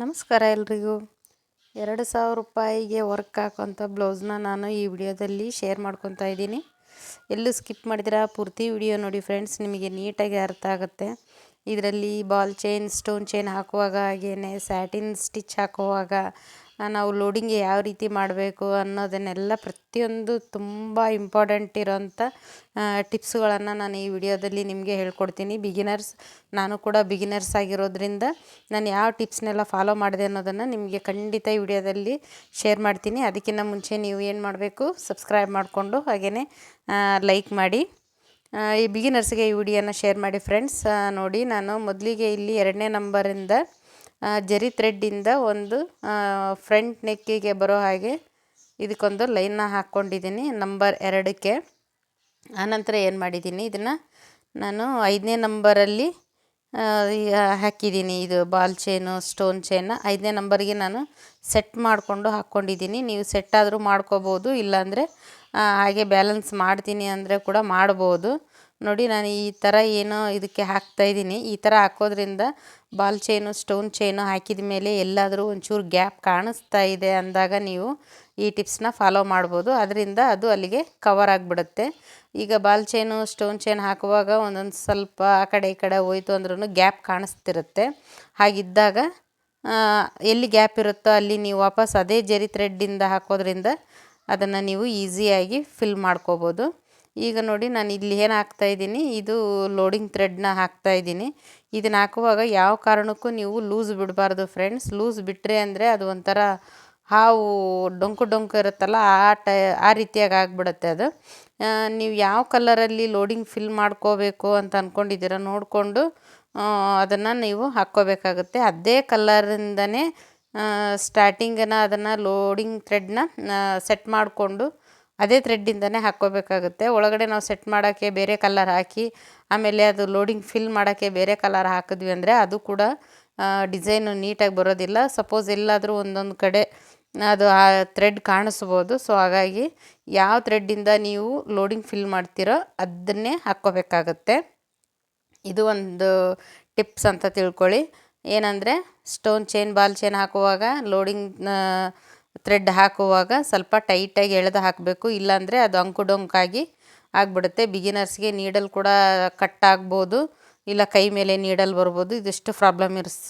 ನಮಸ್ಕಾರ ಎಲ್ರಿಗೂ. ಎರಡು ಸಾವಿರ ರೂಪಾಯಿಗೆ ವರ್ಕ್ ಹಾಕೋಂಥ ಬ್ಲೌಸ್ನ ನಾನು ಈ ವಿಡಿಯೋದಲ್ಲಿ ಶೇರ್ ಮಾಡ್ಕೊತಾ ಇದ್ದೀನಿ. ಎಲ್ಲೂ ಸ್ಕಿಪ್ ಮಾಡಿದ್ರೆ ಪೂರ್ತಿ ವಿಡಿಯೋ ನೋಡಿ ಫ್ರೆಂಡ್ಸ್, ನಿಮಗೆ ನೀಟಾಗಿ ಅರ್ಥ ಆಗುತ್ತೆ. ಇದರಲ್ಲಿ ಬಾಲ್ ಚೈನ್, ಸ್ಟೋನ್ ಚೈನ್ ಹಾಕುವಾಗ ಹಾಗೆಯೇ ಸ್ಯಾಟಿನ್ ಸ್ಟಿಚ್ ಹಾಕುವಾಗ ನಾವು ಲೋಡಿಂಗ್ ಯಾವ ರೀತಿ ಮಾಡಬೇಕು ಅನ್ನೋದನ್ನೆಲ್ಲ ಪ್ರತಿಯೊಂದು ತುಂಬ ಇಂಪಾರ್ಟೆಂಟ್ ಇರೋಂಥ ಟಿಪ್ಸ್ಗಳನ್ನು ನಾನು ಈ ವಿಡಿಯೋದಲ್ಲಿ ನಿಮಗೆ ಹೇಳ್ಕೊಡ್ತೀನಿ. ಬಿಗಿನರ್ಸ್ ನಾನು ಕೂಡ ಬಿಗಿನರ್ಸ್ ಆಗಿರೋದ್ರಿಂದ ನಾನು ಯಾವ ಟಿಪ್ಸ್ನೆಲ್ಲ ಫಾಲೋ ಮಾಡಿದೆ ಅನ್ನೋದನ್ನು ನಿಮಗೆ ಖಂಡಿತ ಈ ವಿಡಿಯೋದಲ್ಲಿ ಶೇರ್ ಮಾಡ್ತೀನಿ. ಅದಕ್ಕಿಂತ ಮುಂಚೆ ನೀವು ಏನು ಮಾಡಬೇಕು ಸಬ್ಸ್ಕ್ರೈಬ್ ಮಾಡಿಕೊಂಡು ಹಾಗೆಯೇ ಲೈಕ್ ಮಾಡಿ. ಈ ಬಿಗಿನರ್ಸ್ಗೆ ಈ ವಿಡಿಯೋನ ಶೇರ್ ಮಾಡಿ ಫ್ರೆಂಡ್ಸ್ ನೋಡಿ, ನಾನು ಮೊದಲಿಗೆ ಇಲ್ಲಿ ಎರಡನೇ ನಂಬರಿಂದ ಜರಿ ಥ್ರೆಡ್ಡಿಂದ ಒಂದು ಫ್ರಂಟ್ ನೆಕ್ಕಿಗೆ ಬರೋ ಹಾಗೆ ಇದಕ್ಕೊಂದು ಲೈನ್ನ ಹಾಕ್ಕೊಂಡಿದ್ದೀನಿ ನಂಬರ್ ಎರಡಕ್ಕೆ. ಆನಂತರ ಏನು ಮಾಡಿದ್ದೀನಿ, ಇದನ್ನು ನಾನು ಐದನೇ ನಂಬರಲ್ಲಿ ಹಾಕಿದ್ದೀನಿ. ಇದು ಬಾಲ್ ಚೈನು ಸ್ಟೋನ್ ಚೈನ ಐದನೇ ನಂಬರ್ಗೆ ನಾನು ಸೆಟ್ ಮಾಡಿಕೊಂಡು ಹಾಕ್ಕೊಂಡಿದ್ದೀನಿ. ನೀವು ಸೆಟ್ ಆದರೂ ಮಾಡ್ಕೋಬೋದು, ಇಲ್ಲಾಂದರೆ ಹಾಗೆ ಬ್ಯಾಲೆನ್ಸ್ ಮಾಡ್ತೀನಿ ಅಂದರೆ ಕೂಡ ಮಾಡ್ಬೋದು. ನೋಡಿ ನಾನು ಈ ಥರ ಏನೋ ಇದಕ್ಕೆ ಹಾಕ್ತಾಯಿದ್ದೀನಿ ಈ ಥರ ಹಾಕೋದ್ರಿಂದ ಬಾಲ್ ಚೈನು, ಸ್ಟೋನ್ ಚೈನು ಹಾಕಿದ ಮೇಲೆ ಎಲ್ಲಾದರೂ ಒಂಚೂರು ಗ್ಯಾಪ್ ಕಾಣಿಸ್ತಾ ಇದೆ ಅಂದಾಗ ನೀವು ಈ ಟಿಪ್ಸ್ನ ಫಾಲೋ ಮಾಡ್ಬೋದು. ಅದರಿಂದ ಅದು ಅಲ್ಲಿಗೆ ಕವರ್ ಆಗಿಬಿಡುತ್ತೆ. ಈಗ ಬಾಲ್ ಚೈನು, ಸ್ಟೋನ್ ಚೈನ್ ಹಾಕುವಾಗ ಒಂದೊಂದು ಸ್ವಲ್ಪ ಆ ಕಡೆ ಈ ಕಡೆ ಹೋಯ್ತು ಅಂದ್ರೂ ಗ್ಯಾಪ್ ಕಾಣಿಸ್ತಿರುತ್ತೆ. ಹಾಗಿದ್ದಾಗ ಎಲ್ಲಿ ಗ್ಯಾಪ್ ಇರುತ್ತೋ ಅಲ್ಲಿ ನೀವು ವಾಪಸ್ ಅದೇ ಜರಿ ಥ್ರೆಡ್ಡಿಂದ ಹಾಕೋದ್ರಿಂದ ಅದನ್ನು ನೀವು ಈಸಿಯಾಗಿ ಫಿಲ್ ಮಾಡ್ಕೋಬೋದು. ಈಗ ನೋಡಿ ನಾನು ಇಲ್ಲಿ ಏನು ಹಾಕ್ತಾಯಿದ್ದೀನಿ ಇದು ಲೋಡಿಂಗ್ ಥ್ರೆಡ್ನ ಹಾಕ್ತಾಯಿದ್ದೀನಿ ಇದನ್ನು ಹಾಕುವಾಗ ಯಾವ ಕಾರಣಕ್ಕೂ ನೀವು ಲೂಸ್ ಬಿಡಬಾರ್ದು ಫ್ರೆಂಡ್ಸ್ ಲೂಸ್ ಬಿಟ್ಟರೆ ಅಂದರೆ ಅದು ಒಂಥರ ಹಾವು ಡೊಂಕು ಡೊಂಕು ಇರುತ್ತಲ್ಲ, ಆ ಟೈ, ಆ ರೀತಿಯಾಗಿ ಆಗಿಬಿಡುತ್ತೆ ಅದು. ನೀವು ಯಾವ ಕಲರಲ್ಲಿ ಲೋಡಿಂಗ್ ಫಿಲ್ ಮಾಡ್ಕೋಬೇಕು ಅಂತ ಅಂದ್ಕೊಂಡಿದ್ದೀರ ನೋಡಿಕೊಂಡು ಅದನ್ನು ನೀವು ಹಾಕ್ಕೋಬೇಕಾಗುತ್ತೆ. ಅದೇ ಕಲರಿಂದನೇ ಸ್ಟಾರ್ಟಿಂಗನ್ನು ಅದನ್ನು ಲೋಡಿಂಗ್ ಥ್ರೆಡ್ನ ಸೆಟ್ ಮಾಡಿಕೊಂಡು ಅದೇ ಥ್ರೆಡ್ಡಿಂದನೇ ಹಾಕ್ಕೋಬೇಕಾಗುತ್ತೆ. ಒಳಗಡೆ ನಾವು ಸೆಟ್ ಮಾಡೋಕ್ಕೆ ಬೇರೆ ಕಲರ್ ಹಾಕಿ, ಆಮೇಲೆ ಅದು ಲೋಡಿಂಗ್ ಫಿಲ್ ಮಾಡೋಕ್ಕೆ ಬೇರೆ ಕಲರ್ ಹಾಕಿದ್ವಿ ಅಂದರೆ ಅದು ಕೂಡ ಡಿಸೈನು ನೀಟಾಗಿ ಬರೋದಿಲ್ಲ. ಸಪೋಸ್ ಎಲ್ಲಾದರೂ ಒಂದೊಂದು ಕಡೆ ಅದು ಆ ಥ್ರೆಡ್ ಕಾಣಿಸ್ಬೋದು. ಸೊ ಹಾಗಾಗಿ ಯಾವ ಥ್ರೆಡ್ಡಿಂದ ನೀವು ಲೋಡಿಂಗ್ ಫಿಲ್ ಮಾಡ್ತೀರೋ ಅದನ್ನೇ ಹಾಕ್ಕೋಬೇಕಾಗತ್ತೆ. ಇದು ಒಂದು ಟಿಪ್ಸ್ ಅಂತ ತಿಳ್ಕೊಳ್ಳಿ. ಏನಂದರೆ ಸ್ಟೋನ್ ಚೈನ್ ಬಾಲ್ ಚೈನ್ ಹಾಕುವಾಗ ಲೋಡಿಂಗ್ ಥ್ರೆಡ್ ಹಾಕುವಾಗ ಸ್ವಲ್ಪ ಟೈಟಾಗಿ ಎಳೆದು ಹಾಕಬೇಕು, ಇಲ್ಲಾಂದರೆ ಅದು ಅಂಕು ಡೊಂಕಾಗಿ ಆಗಿಬಿಡುತ್ತೆ. ಬಿಗಿನರ್ಸ್ಗೆ ನೀಡಲ್ ಕೂಡ ಕಟ್ ಆಗ್ಬೋದು, ಇಲ್ಲ ಕೈ ಮೇಲೆ ನೀಡಲ್ ಬರ್ಬೋದು. ಇದಿಷ್ಟು ಪ್ರಾಬ್ಲಮ್ ಇರ್ಸ್,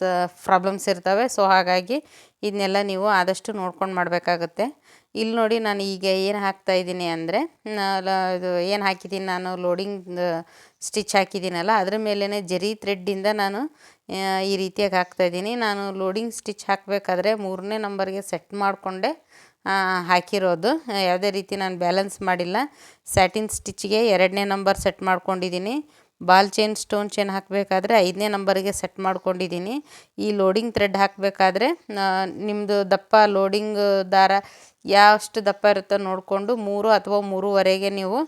ಪ್ರಾಬ್ಲಮ್ಸ್ ಇರ್ತವೆ. ಸೊ, ಹಾಗಾಗಿ ಇದನ್ನೆಲ್ಲ ನೀವು ಆದಷ್ಟು ನೋಡ್ಕೊಂಡು ಮಾಡಬೇಕಾಗುತ್ತೆ. ಇಲ್ಲಿ ನೋಡಿ ನಾನು ಈಗ ಏನು ಹಾಕ್ತಾಯಿದ್ದೀನಿ ಅಂದರೆ ಇದು ಏನು ಹಾಕಿದ್ದೀನಿ ನಾನು, ಲೋಡಿಂಗ್, ಸ್ಟಿಚ್ ಹಾಕಿದ್ದೀನಲ್ಲ, ಅದ್ರ ಮೇಲೇ ಜರಿ ಥ್ರೆಡ್ಡಿಂದ ನಾನು ಈ ರೀತಿಯಾಗಿ ಹಾಕ್ತಾಯಿದ್ದೀನಿ ನಾನು ಲೋಡಿಂಗ್ ಸ್ಟಿಚ್ ಹಾಕಬೇಕಾದ್ರೆ ಮೂರನೇ ನಂಬರ್ಗೆ ಸೆಟ್ ಮಾಡಿಕೊಂಡೆ ಹಾಕಿರೋದು. ಯಾವುದೇ ರೀತಿ ನಾನು ಬ್ಯಾಲೆನ್ಸ್ ಮಾಡಿಲ್ಲ. ಸ್ಯಾಟಿನ್ ಸ್ಟಿಚ್ಗೆ ಎರಡನೇ ನಂಬರ್ ಸೆಟ್ ಮಾಡ್ಕೊಂಡಿದ್ದೀನಿ. ಬಾಲ್ ಚೈನ್, ಸ್ಟೋನ್ ಚೈನ್ ಹಾಕಬೇಕಾದ್ರೆ ಐದನೇ ನಂಬರಿಗೆ ಸೆಟ್ ಮಾಡ್ಕೊಂಡಿದ್ದೀನಿ. ಈ ಲೋಡಿಂಗ್ ಥ್ರೆಡ್ ಹಾಕಬೇಕಾದ್ರೆ ನಿಮ್ಮದು ದಪ್ಪ ಲೋಡಿಂಗ್ ದಾರ ಯಾವಷ್ಟು ದಪ್ಪ ಇರುತ್ತೋ ನೋಡಿಕೊಂಡು ಮೂರು ಅಥವಾ ಮೂರುವರೆಗೆ ನೀವು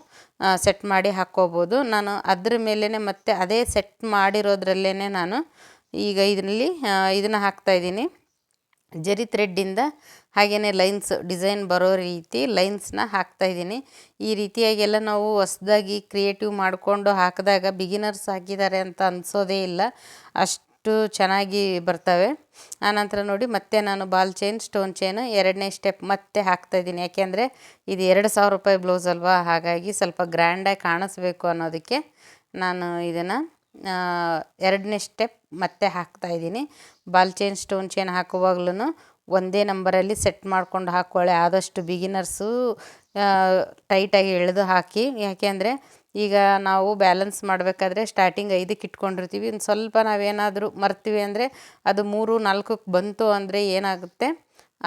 ಸೆಟ್ ಮಾಡಿ ಹಾಕ್ಕೋಬೋದು. ನಾನು ಅದ್ರ ಮೇಲೇ ಮತ್ತೆ ಅದೇ ಸೆಟ್ ಮಾಡಿರೋದ್ರಲ್ಲೇ ನಾನು ಈಗ ಇದರಲ್ಲಿ ಇದನ್ನು ಹಾಕ್ತಾಯಿದ್ದೀನಿ ಜರಿ ಥ್ರೆಡ್ಡಿಂದ ಹಾಗೆಯೇ ಲೈನ್ಸ್ ಡಿಸೈನ್ ಬರೋ ರೀತಿ ಲೈನ್ಸ್ನ ಹಾಕ್ತಾಯಿದ್ದೀನಿ ಈ ರೀತಿಯಾಗೆಲ್ಲ ನಾವು ಹೊಸ್ದಾಗಿ ಕ್ರಿಯೇಟಿವ್ ಮಾಡಿಕೊಂಡು ಹಾಕಿದಾಗ ಬಿಗಿನರ್ಸ್ ಹಾಕಿದ್ದಾರೆ ಅಂತ ಅನಿಸೋದೇ ಇಲ್ಲ. ಅಷ್ಟು ಚೆನ್ನಾಗಿ ಬರ್ತವೆ. ಆನಂತರ ನೋಡಿ, ಮತ್ತೆ ನಾನು ಬಾಲ್ ಚೈನ್, ಸ್ಟೋನ್ ಚೈನ್ ಎರಡನೇ ಸ್ಟೆಪ್ ಮತ್ತೆ ಹಾಕ್ತಾಯಿದ್ದೀನಿ ಯಾಕೆಂದರೆ ಇದು ಎರಡು ಸಾವಿರ ರೂಪಾಯಿ ಬ್ಲೌಸ್ ಅಲ್ವಾ? ಹಾಗಾಗಿ ಸ್ವಲ್ಪ ಗ್ರ್ಯಾಂಡಾಗಿ ಕಾಣಿಸ್ಬೇಕು ಅನ್ನೋದಕ್ಕೆ ನಾನು ಇದನ್ನು ಎರಡನೇ ಸ್ಟೆಪ್ ಮತ್ತೆ ಹಾಕ್ತಾಯಿದ್ದೀನಿ ಬಾಲ್ ಚೈನ್, ಸ್ಟೋನ್ ಚೈನ್ ಹಾಕುವಾಗ್ಲೂ ಒಂದೇ ನಂಬರಲ್ಲಿ ಸೆಟ್ ಮಾಡ್ಕೊಂಡು ಹಾಕ್ಕೊಳ್ಳಿ ಆದಷ್ಟು ಬಿಗಿನರ್ಸು ಟೈಟಾಗಿ ಎಳೆದು ಹಾಕಿ. ಯಾಕೆಂದರೆ ಈಗ ನಾವು ಬ್ಯಾಲೆನ್ಸ್ ಮಾಡಬೇಕಾದ್ರೆ ಸ್ಟಾರ್ಟಿಂಗ್ ಐದಕ್ಕೆ ಇಟ್ಕೊಂಡಿರ್ತೀವಿ. ಇನ್ನು ಸ್ವಲ್ಪ ನಾವೇನಾದರೂ ಮರ್ತೀವಿ ಅಂದರೆ ಅದು ಮೂರು, ನಾಲ್ಕಕ್ಕೆ ಬಂತು ಅಂದರೆ ಏನಾಗುತ್ತೆ?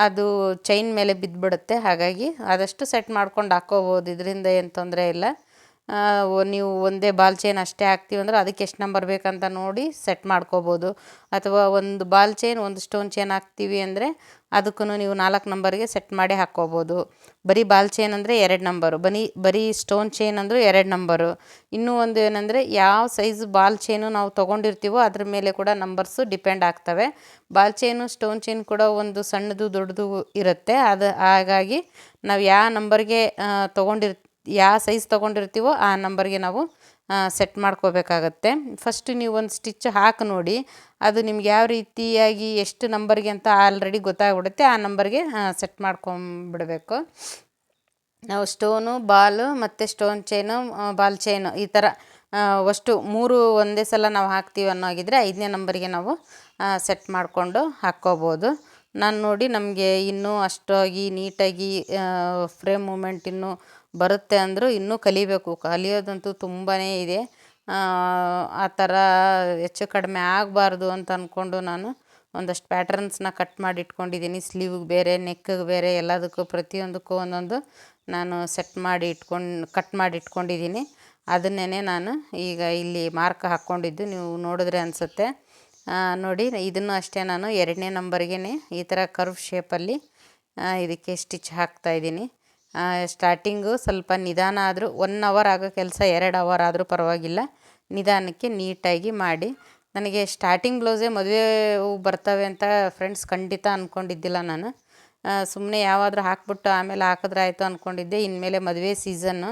ಅದು ಚೈನ್ ಮೇಲೆ ಬಿದ್ದುಬಿಡುತ್ತೆ ಹಾಗಾಗಿ ಆದಷ್ಟು ಸೆಟ್ ಮಾಡ್ಕೊಂಡು ಹಾಕ್ಕೋಬೋದು ಇದರಿಂದ ಏನು ತೊಂದರೆ ಇಲ್ಲ. ನೀವು ಒಂದೇ ಬಾಲ್ ಚೈನ್ ಅಷ್ಟೇ ಹಾಕ್ತೀವಿ ಅಂದ್ರೆ ಅದಕ್ಕೆ ಎಷ್ಟು ನಂಬರ್ ಬೇಕಂತ ನೋಡಿ ಸೆಟ್ ಮಾಡ್ಕೋಬೋದು. ಅಥವಾ ಒಂದು ಬಾಲ್ ಚೈನ್ ಒಂದು ಸ್ಟೋನ್ ಚೈನ್ ಹಾಕ್ತೀವಿ ಅಂದರೆ ಅದಕ್ಕೂ ನೀವು ನಾಲ್ಕು ನಂಬರ್ಗೆ ಸೆಟ್ ಮಾಡಿ ಹಾಕ್ಕೋಬೋದು. ಬರೀ ಬಾಲ್ ಚೈನ್ ಅಂದರೆ ಎರಡು ನಂಬರು ಬನಿ, ಬರೀ ಸ್ಟೋನ್ ಚೈನ್ ಅಂದರೂ ಎರಡು ನಂಬರು ಇನ್ನೂ ಒಂದು ಏನಂದರೆ ಯಾವ ಸೈಜ್ ಬಾಲ್ ಚೈನು ನಾವು ತೊಗೊಂಡಿರ್ತೀವೋ ಅದ್ರ ಮೇಲೆ ಕೂಡ ನಂಬರ್ಸು ಡಿಪೆಂಡ್ ಆಗ್ತವೆ. ಬಾಲ್ ಚೈನು ಸ್ಟೋನ್ ಚೈನ್ ಕೂಡ ಒಂದು ಸಣ್ಣದು ದೊಡ್ಡದು ಇರುತ್ತೆ. ಅದು, ಹಾಗಾಗಿ ನಾವು ಯಾವ ನಂಬರ್ಗೆ ತೊಗೊಂಡಿರ್ ಯಾವ ಸೈಜ್ ತೊಗೊಂಡಿರ್ತೀವೋ ಆ ನಂಬರ್ಗೆ ನಾವು ಸೆಟ್ ಮಾಡ್ಕೋಬೇಕಾಗತ್ತೆ. ಫಸ್ಟ್ ನೀವು ಒಂದು ಸ್ಟಿಚ್ ಹಾಕಿ ನೋಡಿ, ಅದು ನಿಮ್ಗೆ ಯಾವ ರೀತಿಯಾಗಿ ಎಷ್ಟು ನಂಬರ್ಗೆ ಅಂತ ಆಲ್ರೆಡಿ ಗೊತ್ತಾಗ್ಬಿಡುತ್ತೆ, ಆ ನಂಬರ್ಗೆ ಸೆಟ್ ಮಾಡ್ಕೊಂಬಿಡಬೇಕು ನಾವು ಸ್ಟೋನು ಬಾಲು ಮತ್ತು ಸ್ಟೋನ್ ಚೈನು ಬಾಲ್ ಚೈನು ಈ ಥರ ಅಷ್ಟು ಮೂರು ಒಂದೇ ಸಲ ನಾವು ಹಾಕ್ತೀವಿ ಅನ್ನೋ ಆಗಿದ್ದರೆ ಐದನೇ ನಂಬರಿಗೆ ನಾವು ಸೆಟ್ ಮಾಡಿಕೊಂಡು ಹಾಕ್ಕೋಬೋದು. ನಾನು ನೋಡಿ ನಮಗೆ ಇನ್ನೂ ಅಷ್ಟಾಗಿ ನೀಟಾಗಿ ಫ್ರೇಮ್ ಮೂಮೆಂಟ್ ಇನ್ನೂ ಬರುತ್ತೆ ಅಂದರೂ ಇನ್ನೂ ಕಲಿಬೇಕು. ಕಲಿಯೋದಂತೂ ತುಂಬಾ ಇದೆ. ಆ ಥರ ಹೆಚ್ಚು ಕಡಿಮೆ ಆಗಬಾರ್ದು ಅಂತ ಅಂದ್ಕೊಂಡು ನಾನು ಒಂದಷ್ಟು ಪ್ಯಾಟ್ರನ್ಸ್ನ ಕಟ್ ಮಾಡಿ ಇಟ್ಕೊಂಡಿದ್ದೀನಿ. ಸ್ಲೀವ್ಗೆ ಬೇರೆ, ನೆಕ್ಕಿಗೆ ಬೇರೆ, ಎಲ್ಲದಕ್ಕೂ ಪ್ರತಿಯೊಂದಕ್ಕೂ ಒಂದೊಂದು ನಾನು ಸೆಟ್ ಮಾಡಿ ಇಟ್ಕೊಂಡು, ಕಟ್ ಮಾಡಿ ಇಟ್ಕೊಂಡಿದ್ದೀನಿ. ಅದನ್ನೇ ನಾನು ಈಗ ಇಲ್ಲಿ ಮಾರ್ಕ್ ಹಾಕ್ಕೊಂಡಿದ್ದು. ನೀವು ನೋಡಿದ್ರೆ ಅನಿಸುತ್ತೆ. ನೋಡಿ, ಇದನ್ನು ಅಷ್ಟೇ ನಾನು ಎರಡನೇ ನಂಬರ್ಗೆ ಈ ಥರ ಕರ್ವ್ ಶೇಪಲ್ಲಿ ಇದಕ್ಕೆ ಸ್ಟಿಚ್ ಹಾಕ್ತಾಯಿದ್ದೀನಿ ಸ್ಟಾರ್ಟಿಂಗು ಸ್ವಲ್ಪ ನಿಧಾನ ಆದರೂ ಒನ್ ಅವರ್ ಆಗೋ ಕೆಲಸ ಎರಡು ಅವರ್ ಆದರೂ ಪರವಾಗಿಲ್ಲ. ನಿಧಾನಕ್ಕೆ ನೀಟಾಗಿ ಮಾಡಿ. ನನಗೆ ಸ್ಟಾರ್ಟಿಂಗ್ ಬ್ಲೌಸೇ ಮದುವೆ ಬರ್ತವೆ ಅಂತ ಫ್ರೆಂಡ್ಸ್ ಖಂಡಿತ ಅಂದ್ಕೊಂಡಿದ್ದಿಲ್ಲ ನಾನು. ಸುಮ್ಮನೆ ಯಾವಾದರೂ ಹಾಕ್ಬಿಟ್ಟು ಆಮೇಲೆ ಹಾಕಿದ್ರೆ ಆಯಿತು ಅಂದ್ಕೊಂಡಿದ್ದೆ ಇನ್ಮೇಲೆ ಮದುವೆ ಸೀಸನ್ನು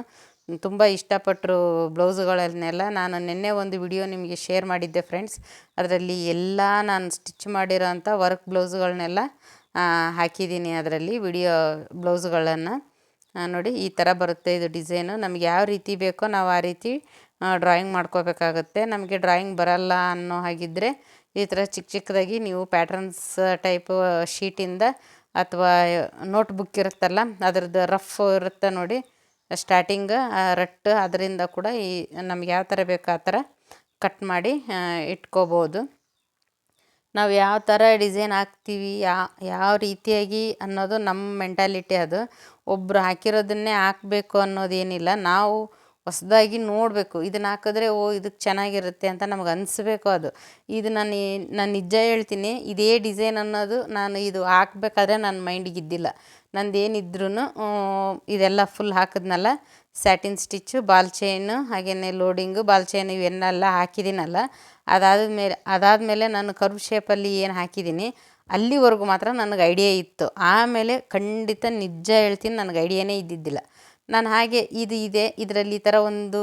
ತುಂಬ ಇಷ್ಟಪಟ್ಟರು ಬ್ಲೌಸ್ಗಳನ್ನೆಲ್ಲ ನಾನು ನಿನ್ನೆ ಒಂದು ವಿಡಿಯೋ ನಿಮಗೆ ಶೇರ್ ಮಾಡಿದ್ದೆ ಫ್ರೆಂಡ್ಸ್ ಅದರಲ್ಲಿ ಎಲ್ಲ ನಾನು ಸ್ಟಿಚ್ ಮಾಡಿರೋ ಅಂಥ ವರ್ಕ್ ಬ್ಲೌಸ್ಗಳನ್ನೆಲ್ಲ ಹಾಕಿದ್ದೀನಿ ಅದರಲ್ಲಿ ವಿಡಿಯೋ ಬ್ಲೌಸ್ಗಳನ್ನು ನೋಡಿ, ಈ ಥರ ಬರುತ್ತೆ ಇದು ಡಿಸೈನು ನಮ್ಗೆ ಯಾವ ರೀತಿ ಬೇಕೋ ನಾವು ಆ ರೀತಿ ಡ್ರಾಯಿಂಗ್ ಮಾಡ್ಕೋಬೇಕಾಗುತ್ತೆ. ನಮಗೆ ಡ್ರಾಯಿಂಗ್ ಬರಲ್ಲ ಅನ್ನೋ ಹಾಗಿದ್ದರೆ ಈ ಥರ ಚಿಕ್ಕ ಚಿಕ್ಕದಾಗಿ ನೀವು ಪ್ಯಾಟ್ರನ್ಸ್ ಟೈಪು ಶೀಟಿಂದ ಅಥವಾ ನೋಟ್ಬುಕ್ ಇರುತ್ತಲ್ಲ, ಅದ್ರದ್ದು ರಫ್ ಇರುತ್ತೆ ನೋಡಿ. ಸ್ಟಾರ್ಟಿಂಗ್ ರಟ್ ಅದರಿಂದ ಕೂಡ ಈ, ನಮ್ಗೆ ಯಾವ ಥರ ಬೇಕೋ ಆ ಥರ ಕಟ್ ಮಾಡಿ ಇಟ್ಕೋಬೋದು. ನಾವು ಯಾವ ಥರ ಡಿಸೈನ್ ಹಾಕ್ತೀವಿ ಯಾವ ರೀತಿಯಾಗಿ ಅನ್ನೋದು ನಮ್ಮ ಮೆಂಟಾಲಿಟಿ ಅದು. ಒಬ್ಬರು ಹಾಕಿರೋದನ್ನೇ ಹಾಕಬೇಕು ಅನ್ನೋದೇನಿಲ್ಲ. ನಾವು ಹೊಸ್ದಾಗಿ ನೋಡಬೇಕು. ಇದನ್ನು ಹಾಕಿದ್ರೆ, ಓ ಇದಕ್ಕೆ ಚೆನ್ನಾಗಿರುತ್ತೆ ಅಂತ ನಮ್ಗೆ ಅನಿಸ್ಬೇಕು ಅದು. ಇದು ನಾನು ನಾನು ನಿಜ ಹೇಳ್ತೀನಿ, ಇದೇ ಡಿಸೈನ್ ಅನ್ನೋದು ನಾನು ಇದು ಹಾಕ್ಬೇಕಾದ್ರೆ ನನ್ನ ಮೈಂಡಿಗೆ ಇದ್ದಿಲ್ಲ. ನಂದೇನಿದ್ರೂ ಇದೆಲ್ಲ ಫುಲ್ ಹಾಕಿದ್ನಲ್ಲ ಸ್ಯಾಟಿನ್ ಸ್ಟಿಚ್ಚು ಬಾಲ್ ಚೈನು ಹಾಗೆಯೇ ಲೋಡಿಂಗು ಬಾಲ್ ಚೈನು ಇವೆಲ್ಲ ಹಾಕಿದ್ದೀನಲ್ಲ. ಅದಾದ ಮೇಲೆ ಅದಾದಮೇಲೆ ನಾನು ಕರ್ವ್ ಶೇಪಲ್ಲಿ ಏನು ಹಾಕಿದ್ದೀನಿ, ಅಲ್ಲಿವರೆಗೂ ಮಾತ್ರ ನನಗೆ ಐಡಿಯಾ ಇತ್ತು. ಆಮೇಲೆ ಖಂಡಿತ ನಿಜ ಹೇಳ್ತೀನಿ, ನನಗೆ ಐಡಿಯಾನೇ ಇದ್ದಿದ್ದಿಲ್ಲ. ನಾನು ಹಾಗೆ ಇದು ಇದೆ, ಇದರಲ್ಲಿ ಈ ಥರ ಒಂದು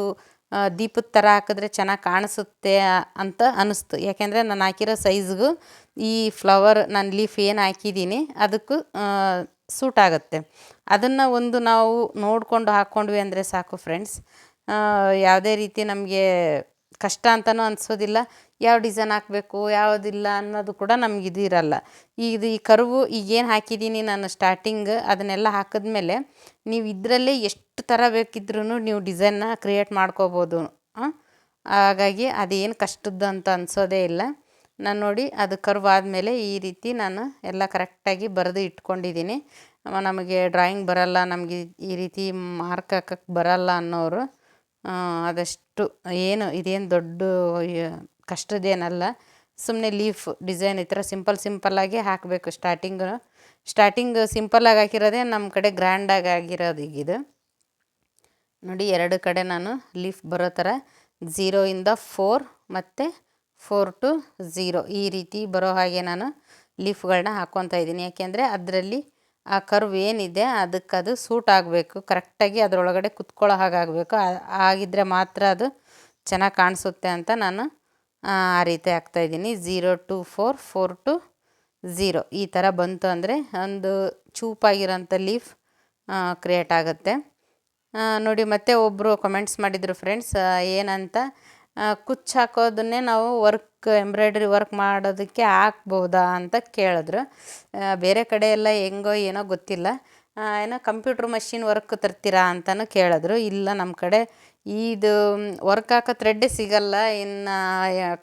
ದೀಪದ ಥರ ಹಾಕಿದ್ರೆ ಚೆನ್ನಾಗಿ ಕಾಣಿಸುತ್ತೆ ಅಂತ ಅನ್ನಿಸ್ತು. ಯಾಕೆಂದರೆ ನಾನು ಹಾಕಿರೋ ಸೈಜ್ಗೂ ಈ ಫ್ಲವರ್, ನಾನು ಲೀಫ್ ಏನು ಹಾಕಿದ್ದೀನಿ, ಅದಕ್ಕೂ ಸೂಟ್ ಆಗುತ್ತೆ. ಅದನ್ನು ಒಂದು ನಾವು ನೋಡಿಕೊಂಡು ಹಾಕ್ಕೊಂಡ್ವಿ ಅಂದರೆ ಸಾಕು ಫ್ರೆಂಡ್ಸ್ ಯಾವುದೇ ರೀತಿ ನಮಗೆ ಕಷ್ಟ ಅಂತಲೂ ಅನಿಸೋದಿಲ್ಲ. ಯಾವ ಡಿಸೈನ್ ಹಾಕಬೇಕು, ಯಾವುದಿಲ್ಲ ಅನ್ನೋದು ಕೂಡ ನಮ್ಗೆ ಇದು ಇರಲ್ಲ. ಇದು ಈ ಕರುವು ಈಗೇನು ಹಾಕಿದ್ದೀನಿ ನಾನು ಸ್ಟಾರ್ಟಿಂಗ್ ಅದನ್ನೆಲ್ಲ ಹಾಕಿದ್ಮೇಲೆ ನೀವು ಇದರಲ್ಲೇ ಎಷ್ಟು ಥರ ಬೇಕಿದ್ರೂ ನೀವು ಡಿಸೈನ್ನ ಕ್ರಿಯೇಟ್ ಮಾಡ್ಕೋಬೋದು. ಹಾಗಾಗಿ ಅದೇನು ಕಷ್ಟದ್ದು ಅಂತ ಅನಿಸೋದೇ ಇಲ್ಲ. ನಾನು ನೋಡಿ ಅದು ಕರ್ವ್ ಆದಮೇಲೆ ಈ ರೀತಿ ನಾನು ಎಲ್ಲ ಕರೆಕ್ಟಾಗಿ ಬರೆದು ಇಟ್ಕೊಂಡಿದ್ದೀನಿ ನಮಗೆ ಡ್ರಾಯಿಂಗ್ ಬರಲ್ಲ, ನಮಗೆ ಈ ರೀತಿ ಮಾರ್ಕ್ ಹಾಕಕ್ಕೆ ಬರಲ್ಲ ಅನ್ನೋರು ಆದಷ್ಟು ಏನು ಇದೇನು ದೊಡ್ಡ ಕಷ್ಟದ್ದೇನಲ್ಲ. ಸುಮ್ಮನೆ ಲೀಫ್ ಡಿಸೈನ್ ಈ ಥರ ಸಿಂಪಲ್ ಸಿಂಪಲ್ಲಾಗಿ ಹಾಕಬೇಕು ಸ್ಟಾರ್ಟಿಂಗು ಸ್ಟಾರ್ಟಿಂಗ್ ಸಿಂಪಲ್ಲಾಗಿ ಹಾಕಿರೋದೇ ನಮ್ಮ ಕಡೆ ಗ್ರ್ಯಾಂಡಾಗಿ ಆಗಿರೋದು ಈಗಿದು ನೋಡಿ, ಎರಡು ಕಡೆ ನಾನು ಲೀಫ್ ಬರೋ ಥರ ಝೀರೋಯಿಂದ ಫೋರ್ ಮತ್ತು ಫೋರ್ ಟು ಝೀರೋ ಈ ರೀತಿ ಬರೋ ಹಾಗೆ ನಾನು ಲೀಫ್ಗಳನ್ನ ಹಾಕ್ಕೊತಾ ಇದ್ದೀನಿ. ಯಾಕೆಂದರೆ ಅದರಲ್ಲಿ ಆ ಕರ್ವ್ ಏನಿದೆ ಅದಕ್ಕೆ ಅದು ಸೂಟ್ ಆಗಬೇಕು. ಕರೆಕ್ಟಾಗಿ ಅದರೊಳಗಡೆ ಕುತ್ಕೊಳ್ಳೋ ಹಾಗಾಗಬೇಕು ಆಗಿದ್ದರೆ ಮಾತ್ರ ಅದು ಚೆನ್ನಾಗಿ ಕಾಣಿಸುತ್ತೆ ಅಂತ ನಾನು, ಆ ರೀತಿ ಹಾಕ್ತಾಯಿದ್ದೀನಿ zero two four four two zero ಈ ಥರ ಬಂತು ಅಂದರೆ ಒಂದು ಚೂಪಾಗಿರೋಂಥ ಲೀಫ್ ಕ್ರಿಯೇಟ್ ಆಗುತ್ತೆ. ನೋಡಿ, ಮತ್ತೆ ಒಬ್ಬರು ಕಮೆಂಟ್ಸ್ ಮಾಡಿದರು ಫ್ರೆಂಡ್ಸ್ ಏನಂತ ಕುಚ್ಚು ಹಾಕೋದನ್ನೇ ನಾವು ವರ್ಕ್, ಎಂಬ್ರಾಯ್ಡ್ರಿ ವರ್ಕ್ ಮಾಡೋದಕ್ಕೆ ಹಾಕ್ಬೋದಾ ಅಂತ ಕೇಳಿದ್ರು. ಬೇರೆ ಕಡೆ ಎಲ್ಲ ಹೆಂಗೋ ಏನೋ ಗೊತ್ತಿಲ್ಲ. ಏನೋ ಕಂಪ್ಯೂಟ್ರ್ ಮಷಿನ್ ವರ್ಕ್ ತರ್ತೀರಾ ಅಂತಲೂ ಕೇಳಿದ್ರು. ಇಲ್ಲ ನಮ್ಮ ಕಡೆ ಇದು ವರ್ಕ್ ಹಾಕೋ ಥ್ರೆಡ್ಡೇ ಸಿಗಲ್ಲ. ಇನ್ನು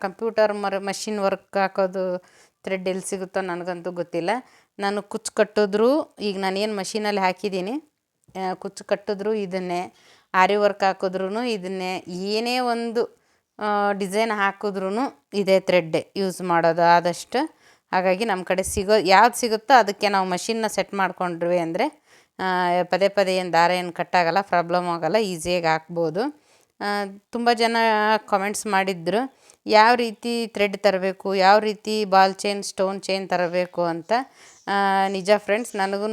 ಕಂಪ್ಯೂಟರ್ ಮರ್, ಮಷಿನ್ ವರ್ಕ್ ಹಾಕೋದು ಥ್ರೆಡ್ ಎಲ್ಲಿ ಸಿಗುತ್ತೋ ನನಗಂತೂ ಗೊತ್ತಿಲ್ಲ. ನಾನು ಕುಚ್ಚು ಕಟ್ಟಿದ್ರು, ಈಗ ನಾನೇನು ಮಷೀನಲ್ಲಿ ಹಾಕಿದ್ದೀನಿ ಕುಚ್ಚು ಕಟ್ಟಿದ್ರು ಇದನ್ನೇ, ಆರಿ ವರ್ಕ್ ಹಾಕಿದ್ರೂ ಇದನ್ನೇ, ಏನೇ ಒಂದು ಡಿಸೈನ್ ಹಾಕಿದ್ರೂ ಇದೇ ಥ್ರೆಡ್ಡೆ ಯೂಸ್ ಮಾಡೋದು ಆದಷ್ಟು. ಹಾಗಾಗಿ ನಮ್ಮ ಕಡೆ ಸಿಗೋ, ಯಾವ್ದು ಸಿಗುತ್ತೋ ಅದಕ್ಕೆ ನಾವು ಮಷಿನ್ನ ಸೆಟ್ ಮಾಡಿಕೊಂಡ್ವಿ ಅಂದರೆ ಪದೇ ಪದೇ ಏನು ದಾರ ಏನು ಕಟ್ಟಾಗಲ್ಲ ಪ್ರಾಬ್ಲಮ್ ಆಗೋಲ್ಲ ಈಸಿಯಾಗಿ ಹಾಕ್ಬೋದು. ತುಂಬ ಜನ ಕಾಮೆಂಟ್ಸ್ ಮಾಡಿದ್ರು, ಯಾವ ರೀತಿ ಥ್ರೆಡ್ ತರಬೇಕು, ಯಾವ ರೀತಿ ಬಾಲ್ ಚೈನ್ ಸ್ಟೋನ್ ಚೈನ್ ತರಬೇಕು ಅಂತ. ನಿಜ ಫ್ರೆಂಡ್ಸ್ ನನಗೂ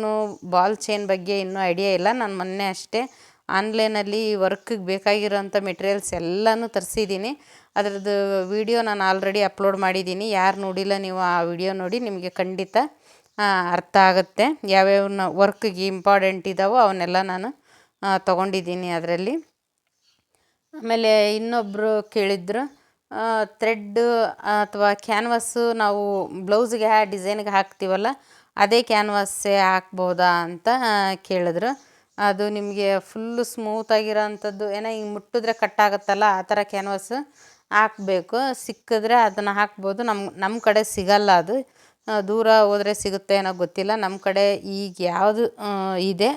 ಬಾಲ್ ಚೈನ್ ಬಗ್ಗೆ ಇನ್ನೂ ಐಡಿಯಾ ಇಲ್ಲ, ನಾನು ಮೊನ್ನೆ ಅಷ್ಟೇ ಆನ್ಲೈನಲ್ಲಿ ವರ್ಕಿಗೆ ಬೇಕಾಗಿರೋಂಥ ಮೆಟೀರಿಯಲ್ಸ್ ಎಲ್ಲನೂ ತರಿಸಿದ್ದೀನಿ. ಅದರದ್ದು ವಿಡಿಯೋ ನಾನು ಆಲ್ರೆಡಿ ಅಪ್ಲೋಡ್ ಮಾಡಿದ್ದೀನಿ. ಯಾರು ನೋಡಿಲ್ಲ ನೀವು ಆ ವಿಡಿಯೋ ನೋಡಿ ನಿಮಗೆ ಖಂಡಿತ ಅರ್ಥ ಆಗುತ್ತೆ. ಯಾವ್ಯಾವ ವರ್ಕ್ಗೆ ಇಂಪಾರ್ಟೆಂಟ್ ಇದ್ದಾವೋ ಅವನ್ನೆಲ್ಲ ನಾನು ತೊಗೊಂಡಿದ್ದೀನಿ ಅದರಲ್ಲಿ. ಆಮೇಲೆ ಇನ್ನೊಬ್ಬರು ಕೇಳಿದ್ರು ಥ್ರೆಡ್ ಅಥವಾ ಕ್ಯಾನ್ವಸ್ಸು ನಾವು ಬ್ಲೌಸ್ಗೆ ಡಿಸೈನ್ಗೆ ಹಾಕ್ತೀವಲ್ಲ, ಅದೇ ಕ್ಯಾನ್ವಾಸೇ ಹಾಕ್ಬೋದಾ ಅಂತ ಕೇಳಿದ್ರು. ಅದು ನಿಮಗೆ ಫುಲ್ಲು ಸ್ಮೂತಾಗಿರೋ ಅಂಥದ್ದು ಏನೋ ಹಿಂಗೆ ಮುಟ್ಟಿದ್ರೆ ಕಟ್ಟಾಗುತ್ತಲ್ಲ ಆ ಥರ ಕ್ಯಾನ್ವಾಸ್ ಹಾಕಬೇಕು. ಸಿಕ್ಕಿದ್ರೆ ಅದನ್ನು ಹಾಕ್ಬೋದು. ನಮ್ಮ ನಮ್ಮ ಕಡೆ ಸಿಗಲ್ಲ ಅದು. ದೂರ ಹೋದರೆ ಸಿಗುತ್ತೆ ಏನೋ ಗೊತ್ತಿಲ್ಲ. ನಮ್ಮ ಕಡೆ ಈಗ ಯಾವುದು ಇದೆ.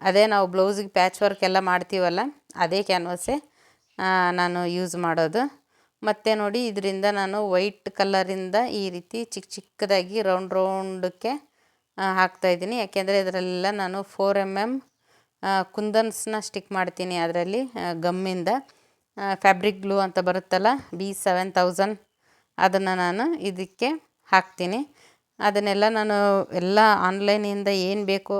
ಅದೇ ನಾವು ಬ್ಲೌಸಿಗೆ ಪ್ಯಾಚ್ ವರ್ಕ್ ಎಲ್ಲ ಮಾಡ್ತೀವಲ್ಲ, ಅದೇ ಕ್ಯಾನ್ವಾಸೇ ನಾನು ಯೂಸ್ ಮಾಡೋದು. ಮತ್ತು ನೋಡಿ, ಇದರಿಂದ ನಾನು ವೈಟ್ ಕಲರಿಂದ ಈ ರೀತಿ ಚಿಕ್ಕ ಚಿಕ್ಕದಾಗಿ ರೌಂಡ್ ರೌಂಡಕ್ಕೆ ಹಾಕ್ತಾಯಿದ್ದೀನಿ ಯಾಕೆಂದರೆ ಇದರಲ್ಲೆಲ್ಲ ನಾನು ಫೋರ್ ಎಂ ಎಂ ಕುಂದನ್ಸ್ನ ಸ್ಟಿಕ್ ಮಾಡ್ತೀನಿ ಅದರಲ್ಲಿ ಗಮ್ಮಿಂದ. ಫ್ಯಾಬ್ರಿಕ್ ಗ್ಲೂ ಅಂತ ಬರುತ್ತಲ್ಲ ಬಿ ಸೆವೆನ್ ತೌಸಂಡ್ ಅದನ್ನು ನಾನು ಇದಕ್ಕೆ ಹಾಕ್ತೀನಿ. ಅದನ್ನೆಲ್ಲ ನಾನು ಎಲ್ಲ ಆನ್ಲೈನಿಂದ ಏನು ಬೇಕು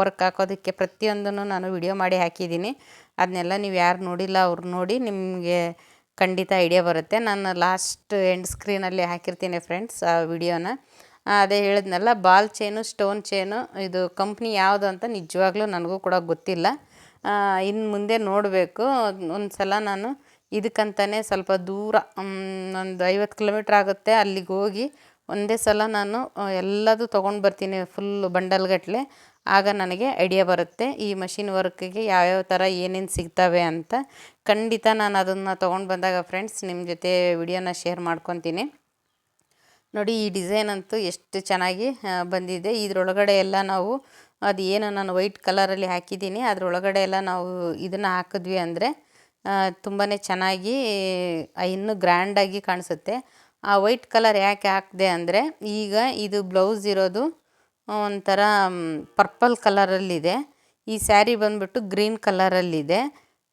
ವರ್ಕ್ ಹಾಕೋದಕ್ಕೆ ಪ್ರತಿಯೊಂದನ್ನು ನಾನು ವಿಡಿಯೋ ಮಾಡಿ ಹಾಕಿದ್ದೀನಿ. ಅದನ್ನೆಲ್ಲ ನೀವು ಯಾರು ನೋಡಿಲ್ಲ ಅವ್ರು ನೋಡಿ ನಿಮಗೆ ಖಂಡಿತ ಐಡಿಯಾ ಬರುತ್ತೆ. ನಾನು ಲಾಸ್ಟ್ ಎಂಡ್ ಸ್ಕ್ರೀನಲ್ಲಿ ಹಾಕಿರ್ತೀನಿ ಫ್ರೆಂಡ್ಸ್ ಆ ವಿಡಿಯೋನ ಅದೇ ಹೇಳಿದ್ನಲ್ಲ, ಬಾಲ್ ಚೈನು, ಸ್ಟೋನ್ ಚೈನು, ಇದು ಕಂಪ್ನಿ ಯಾವುದು ಅಂತ ನಿಜವಾಗ್ಲೂ ನನಗೂ ಕೂಡ ಗೊತ್ತಿಲ್ಲ. ಇನ್ನು ಮುಂದೆ ನೋಡಬೇಕು. ಒಂದು ಸಲ ನಾನು ಇದಕ್ಕಂತಲೇ ಸ್ವಲ್ಪ ದೂರ ಒಂದು ಐವತ್ತು ಕಿಲೋಮೀಟ್ರ್ ಆಗುತ್ತೆ ಅಲ್ಲಿಗೆ ಹೋಗಿ. ಒಂದೇ ಸಲ ನಾನು ಎಲ್ಲದೂ ತೊಗೊಂಡು ಬರ್ತೀನಿ ಫುಲ್ಲು ಬಂಡಲ್ಗಟ್ಟಲೆ ಆಗ ನನಗೆ ಐಡಿಯಾ ಬರುತ್ತೆ ಈ ಮಷಿನ್ ವರ್ಕಿಗೆ ಯಾವ್ಯಾವ ಥರ ಏನೇನು ಸಿಗ್ತವೆ ಅಂತ. ಖಂಡಿತ ನಾನು ಅದನ್ನು ತೊಗೊಂಡು ಬಂದಾಗ ಫ್ರೆಂಡ್ಸ್ ನಿಮ್ಮ ಜೊತೆ ವಿಡಿಯೋನ ಶೇರ್ ಮಾಡ್ಕೊತೀನಿ. ನೋಡಿ, ಈ ಡಿಸೈನ್ ಅಂತೂ ಎಷ್ಟು ಚೆನ್ನಾಗಿ ಬಂದಿದೆ. ಇದರೊಳಗಡೆ ಎಲ್ಲ ನಾವು ಅದು ಏನು ನಾನು ವೈಟ್ ಕಲರಲ್ಲಿ ಹಾಕಿದ್ದೀನಿ. ಅದರೊಳಗಡೆ ಎಲ್ಲ ನಾವು ಇದನ್ನು ಹಾಕಿದ್ವಿ ಅಂದರೆ ತುಂಬಾ ಚೆನ್ನಾಗಿ ಇನ್ನೂ ಗ್ರ್ಯಾಂಡಾಗಿ ಕಾಣಿಸುತ್ತೆ. ಆ ವೈಟ್ ಕಲರ್ ಯಾಕೆ ಹಾಕಿದೆ ಅಂದರೆ, ಈಗ ಇದು ಬ್ಲೌಸ್ ಇರೋದು ಒಂಥರ ಪರ್ಪಲ್ ಕಲರಲ್ಲಿದೆ. ಈ ಸ್ಯಾರಿ ಬಂದುಬಿಟ್ಟು ಗ್ರೀನ್ ಕಲರಲ್ಲಿದೆ.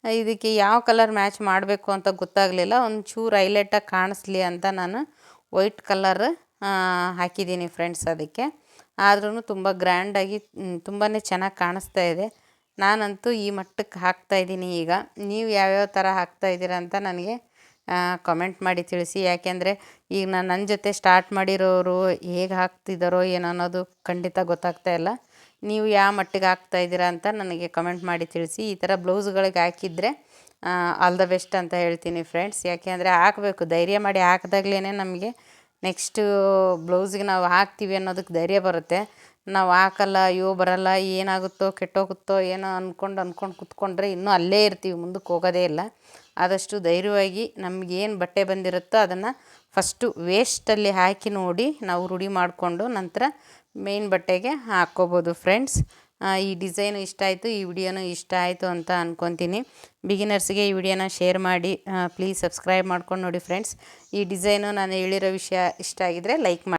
ಇದಕ್ಕೆ ಯಾವ ಕಲರ್ ಮ್ಯಾಚ್ ಮಾಡಬೇಕು ಅಂತ ಗೊತ್ತಾಗಲಿಲ್ಲ. ಒಂಚೂರು ಹೈಲೈಟಾಗಿ ಕಾಣಿಸ್ಲಿ ಅಂತ ನಾನು ವೈಟ್ ಕಲರ್ ಹಾಕಿದ್ದೀನಿ ಫ್ರೆಂಡ್ಸ್ ಅದಕ್ಕೆ. ಆದ್ರೂ ತುಂಬ ಗ್ರ್ಯಾಂಡಾಗಿ ತುಂಬಾ ಚೆನ್ನಾಗಿ ಕಾಣಿಸ್ತಾ ಇದೆ. ನಾನಂತೂ ಈ ಮಟ್ಟಕ್ಕೆ ಹಾಕ್ತಾಯಿದ್ದೀನಿ ಈಗ. ನೀವು ಯಾವ್ಯಾವ ಥರ ಹಾಕ್ತಾ ಇದ್ದೀರ ಅಂತ ನನಗೆ ಕಮೆಂಟ್ ಮಾಡಿ ತಿಳಿಸಿ. ಯಾಕೆಂದರೆ ಈಗ ನಾನು ನನ್ನ ಜೊತೆ ಸ್ಟಾರ್ಟ್ ಮಾಡಿರೋರು ಹೇಗೆ ಹಾಕ್ತಿದ್ದಾರೋ ಏನೋ ಅನ್ನೋದು ಖಂಡಿತ ಗೊತ್ತಾಗ್ತಾ ಇಲ್ಲ. ನೀವು ಯಾವ ಮಟ್ಟಿಗೆ ಹಾಕ್ತಾ ಇದ್ದೀರಾ ಅಂತ ನನಗೆ ಕಮೆಂಟ್ ಮಾಡಿ ತಿಳಿಸಿ. ಈ ಥರ ಬ್ಲೌಸ್ಗಳಿಗೆ ಹಾಕಿದರೆ ಆಲ್ ದ ಬೆಸ್ಟ್ ಅಂತ ಹೇಳ್ತೀನಿ ಫ್ರೆಂಡ್ಸ್ ಯಾಕೆ ಅಂದರೆ ಹಾಕಬೇಕು, ಧೈರ್ಯ ಮಾಡಿ ಹಾಕಿದಾಗ್ಲೇ ನಮಗೆ ನೆಕ್ಸ್ಟು ಬ್ಲೌಸಿಗೆ ನಾವು ಹಾಕ್ತೀವಿ ಅನ್ನೋದಕ್ಕೆ ಧೈರ್ಯ ಬರುತ್ತೆ. ನಾವು ಹಾಕಲ್ಲ, ಅಯ್ಯೋ ಬರಲ್ಲ, ಏನಾಗುತ್ತೋ, ಕೆಟ್ಟೋಗುತ್ತೋ, ಏನೋ ಅಂದ್ಕೊಂಡು ಅಂದ್ಕೊಂಡು ಕುತ್ಕೊಂಡ್ರೆ ಇನ್ನೂ ಅಲ್ಲೇ ಇರ್ತೀವಿ, ಮುಂದಕ್ಕೆ ಹೋಗೋದೇ ಇಲ್ಲ. ಆದಷ್ಟು ಧೈರ್ಯವಾಗಿ ನಮಗೇನು ಬಟ್ಟೆ ಬಂದಿರುತ್ತೋ ಅದನ್ನು ಫಸ್ಟು ವೇಸ್ಟಲ್ಲಿ ಹಾಕಿ ನೋಡಿ ನಾವು ರೂಢಿ ಮಾಡಿಕೊಂಡು ನಂತರ ಮೇನ್ ಬಟ್ಟೆಗೆ ಹಾಕ್ಕೋಬೋದು ಫ್ರೆಂಡ್ಸ್ ಈ ಡಿಸೈನು ಇಷ್ಟ ಆಯಿತು, ಈ ವಿಡಿಯೋನು ಇಷ್ಟ ಆಯಿತು ಅಂತ ಅಂದ್ಕೊತೀನಿ ಬಿಗಿನರ್ಸ್ಗೆ ಈ ವಿಡಿಯೋನ ಶೇರ್ ಮಾಡಿ ಪ್ಲೀಸ್ ಸಬ್ಸ್ಕ್ರೈಬ್ ಮಾಡ್ಕೊಂಡು ನೋಡಿ ಫ್ರೆಂಡ್ಸ್ ಈ ಡಿಸೈನು ನಾನು ಹೇಳಿರೋ ವಿಷಯ ಇಷ್ಟ ಆಗಿದರೆ ಲೈಕ್ ಮಾಡಿ.